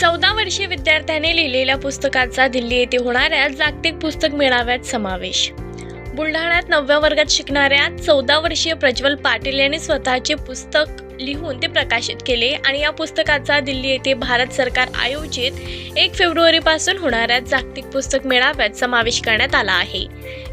चौदा वर्षीय विद्यार्थ्याने लिहिलेल्या पुस्तकाचा दिल्ली येथे होणाऱ्या जागतिक पुस्तक मेळाव्यात समावेश. बुलढाण्यात नवव्या वर्गात शिकणाऱ्या चौदा वर्षीय प्रज्वल पाटील यांनी स्वतःचे पुस्तक लिहून ते प्रकाशित केले आणि या पुस्तकाचा दिल्ली येथे भारत सरकार आयोजित एक फेब्रुवारीपासून होणाऱ्या जागतिक पुस्तक मेळाव्यात समावेश करण्यात आला आहे.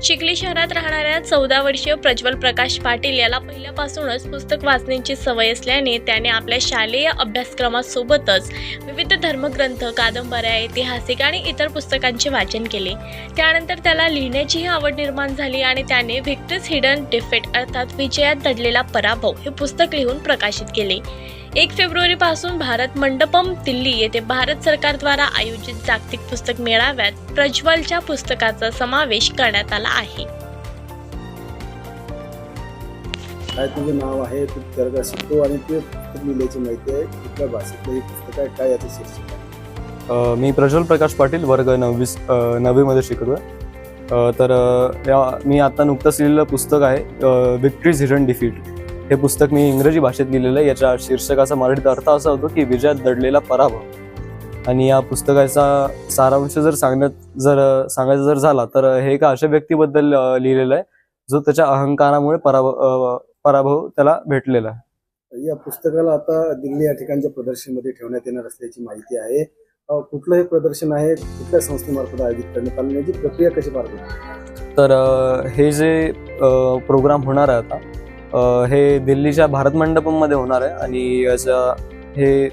चिखली शहरात राहणाऱ्या चौदा वर्षीय प्रज्वल प्रकाश पाटील याला पहिल्यापासूनच पुस्तक वाचण्याची सवय असल्याने त्याने आपल्या शालेय अभ्यासक्रमासोबतच विविध धर्मग्रंथ कादंबऱ्या ऐतिहासिक आणि इतर पुस्तकांचे वाचन केले. त्यानंतर त्याला लिहिण्याचीही आवड निर्माण झाली आणि त्याने व्हिक्टर्स हिडन डिफेट अर्थात विजयात दडलेला पराभव हे पुस्तक लिहून प्रकाशित केले. एक फेब्रुवारी पासून भारत मंडपम दिल्ली येथे भारत सरकारद्वारा आयोजित जागतिक पुस्तक मेळाव्यात प्रज्वलच्या पुस्तकाचा समावेश करण्यात आला आहे. काय तुझं नाव आहे? तू वर्गात शिकतो आणि ते पुस्तक लिहिल्याची माहिती आहे. कुठल्या भाषेतलं हे पुस्तक आहे? काय याचं शीर्षक आहे? मी प्रज्वल प्रकाश पाटील वर्ग नववीस अ, नववीमध्ये शिकतोय अ, तर या मी आता नुकतंच लिहिलेलं पुस्तक आहे विक्ट्रीज हिडन डिफीट. हे पुस्तक मी इंग्रजी भाषेत लिहिलेलं आहे. याच्या शीर्षकाचा मराठीत अर्थ असा होतो की विजयात दडलेला पराभव. आणि या पुस्तकाचा सारांश जर सांगण्यात जर सांगायचा जर झाला तर हे एका अशा व्यक्तीबद्दल लिहिलेलं आहे जो त्याच्या अहंकारामुळे पराभव पराभव त्याला भेटलेला आहे. या पुस्तकाला आता दिल्ली या ठिकाणच्या प्रदर्शनमध्ये ठेवण्यात येणार असल्याची माहिती आहे. कुठलं हे प्रदर्शन आहे? कुठल्या संस्थेमार्फत आयोजित करण्यात आलं? याची प्रक्रिया कशी पार पडते तर हे जे प्रोग्राम होणार आहे आता हे दिल्लीच्या भारत मंडपममध्ये होणार आहे आणि याचा हे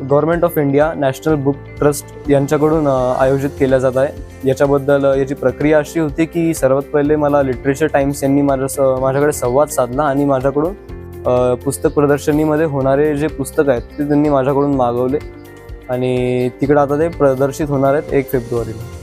government of India national book trust यांच्याकडून आयोजित केल्या जात आहे. याच्याबद्दल याची प्रक्रिया अशी होती की सर्वात पहिले मला लिटरेचर टाइम्स यांनी माझ्या स- माझ्याकडे संवाद साधला आणि माझ्याकडून पुस्तक प्रदर्शनीमध्ये होणारे जे पुस्तक आहेत ते त्यांनी माझ्याकडून मागवले. आणि तिकडं आता ते प्रदर्शित होणार आहेत एक फेब्रुवारीला.